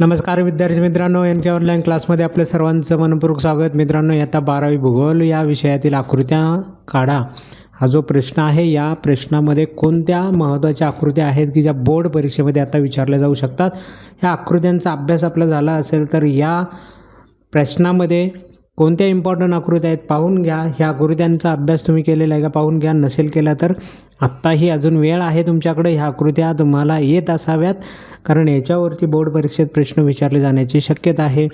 नमस्कार विद्यार्थी मित्रांनो एन के ऑनलाईन क्लासमध्ये आपल्या सर्वांचं मनपूर्वक स्वागत. मित्रांनो आता बारावी भूगोल या विषयातील आकृत्या काढा. हा जो प्रश्न आहे या प्रश्नामध्ये कोणत्या महत्त्वाच्या आकृत्या आहेत की ज्या बोर्ड परीक्षेमध्ये आता विचारल्या जाऊ शकतात? ह्या आकृत्यांचा अभ्यास आपला झाला असेल तर या प्रश्नामध्ये कोणत्या इम्पॉर्टंट आकृत्या आहेत पाहून घ्या. ह्या आकृत्यांचा अभ्यास तुम्ही केलेला आहे का पाहून घ्या. नसेल केला तर आत्ताही अजून वेळ आहे तुमच्याकडे. ह्या आकृत्या तुम्हाला येत असाव्यात. कारण याच्यावरती बोर्ड परीक्षेत प्रश्न विचारले जाण्याची शक्यता आहे.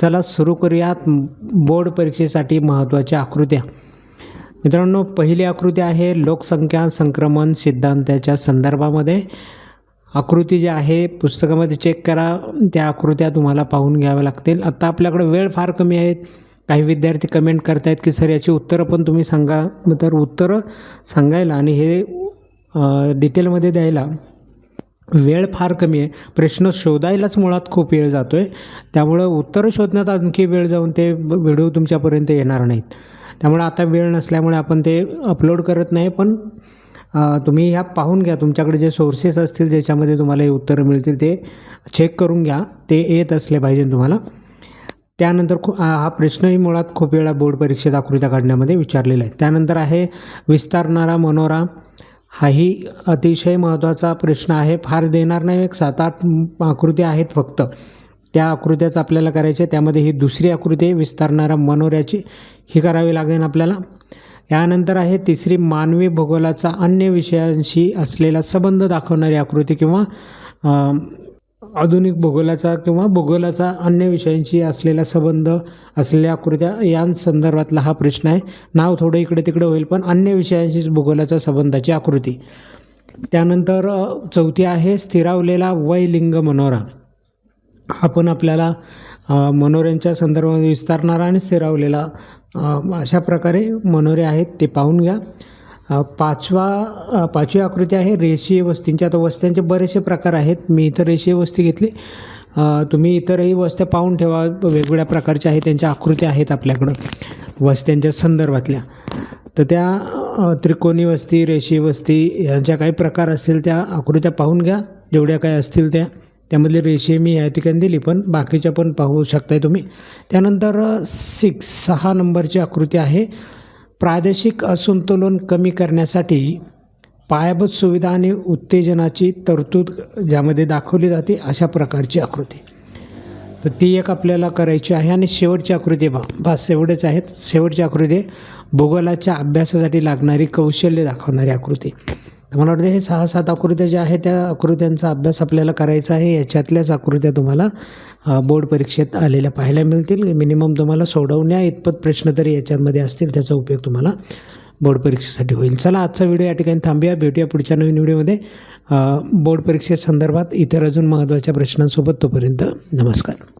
चला सुरू करूयात बोर्ड परीक्षेसाठी महत्त्वाच्या आकृत्या. मित्रांनो पहिली आकृती आहे लोकसंख्या संक्रमण सिद्धांताच्या संदर्भामध्ये. आकृती जी आहे पुस्तकामध्ये चेक करा. त्या आकृत्या तुम्हाला पाहून घ्याव्या लागतील. आत्ता आपल्याकडे वेळ फार कमी आहेत. काही विद्यार्थी कमेंट करतायत की सर याची उत्तरं पण तुम्ही सांगा. तर उत्तरं सांगायला आणि हे डिटेलमध्ये द्यायला वेळ फार कमी आहे. प्रश्न शोधायलाच मुळात खूप वेळ जातो आहे त्यामुळं उत्तरं शोधण्यात आणखी वेळ जाऊन ते व्हिडिओ तुमच्यापर्यंत येणार नाहीत. त्यामुळे आता वेळ नसल्यामुळे आपण ते अपलोड करत नाही पण तुम्ही ह्या पाहून घ्या. तुमच्याकडे जे सोर्सेस असतील ज्याच्यामध्ये तुम्हाला हे उत्तरं मिळतील ते चेक करून घ्या. ते येत असले पाहिजे तुम्हाला. त्यानंतर खू हा प्रश्नही मुळात खूप वेळा बोर्ड परीक्षेत आकृत्या काढण्यामध्ये विचारलेला आहे त्यानंतर आहे विस्तारणारा मनोरा. हाही अतिशय महत्त्वाचा प्रश्न आहे. फार देणार नाही. एक सात आठ आकृत्या आहेत फक्त. त्या आकृत्याच आपल्याला करायच्या त्यामध्ये ही दुसरी आकृती आहे. विस्तारणारा मनोऱ्याची ही करावी लागेल आपल्याला. यानंतर आहे तिसरी मानवी भूगोलाचा अन्य विषयांशी असलेला संबंध दाखवणारी आकृती किंवा आधुनिक भूगोलाचा किंवा भूगोलाचा अन्य विषयांशी असलेला संबंध असलेल्या आकृत्या या संदर्भातला हा प्रश्न आहे. नाव थोडं इकडे तिकडे होईल पण अन्य विषयांशीच भूगोलाच्या संबंधाची आकृती. त्यानंतर चौथी आहे स्थिरावलेला वयलिंग मनोरा. आपण आपल्याला मनोऱ्यांच्या संदर्भात विस्तारणारा आणि स्थिरावलेला अशा प्रकारे मनोरे आहेत ते पाहून घ्या. पाचवा पाचवी आकृती आहे रेषीय वस्तींच्या आता वस्त्यांचे बरेचसे प्रकार आहेत. मी इथं रेषीय वस्ती घेतली. तुम्ही इतरही वस्त्या पाहून ठेवा. वेगवेगळ्या प्रकारच्या आहेत त्यांच्या आकृत्या आहेत आपल्याकडं. वस्त्यांच्या संदर्भातल्या. तर त्या त्रिकोणी वस्ती रेषीय वस्ती ह्यांच्या काही प्रकार असतील त्या आकृत्या पाहून घ्या. जेवढ्या काही असतील त्या. त्यामधली रेषीय मी या ठिकाणी दिली पण बाकीच्या पण पाहू शकताय तुम्ही. त्यानंतर सिक्स सहा नंबरची आकृती आहे. प्रादेशिक असंतुलन कमी करण्यासाठी पायाभूत सुविधा आणि उत्तेजनाची तरतूद ज्यामध्ये दाखवली जाते अशा प्रकारची आकृती. तर ती एक आपल्याला करायची आहे आणि शेवटची आकृती बा बस एवढेच आहेत. शेवटची आकृती भूगोलाच्या अभ्यासासाठी लागणारी कौशल्य दाखवणारी आकृती. मला वाटतं हे सहा सात आकृत्या ज्या आहेत त्या आकृत्यांचा अभ्यास आपल्याला करायचा आहे. याच्यातल्याच आकृत्या तुम्हाला बोर्ड परीक्षेत आलेल्या पाहायला मिळतील. मिनिमम तुम्हाला सोडवण्या इतपत प्रश्न तरी याच्यामध्ये असतील त्याचा उपयोग तुम्हाला बोर्ड परीक्षेसाठी होईल. चला आजचा व्हिडिओ या ठिकाणी थांबूया. भेटूया पुढच्या नवीन व्हिडिओमध्ये बोर्ड परीक्षेसंदर्भात इतर अजून महत्त्वाच्या प्रश्नांसोबत तोपर्यंत नमस्कार.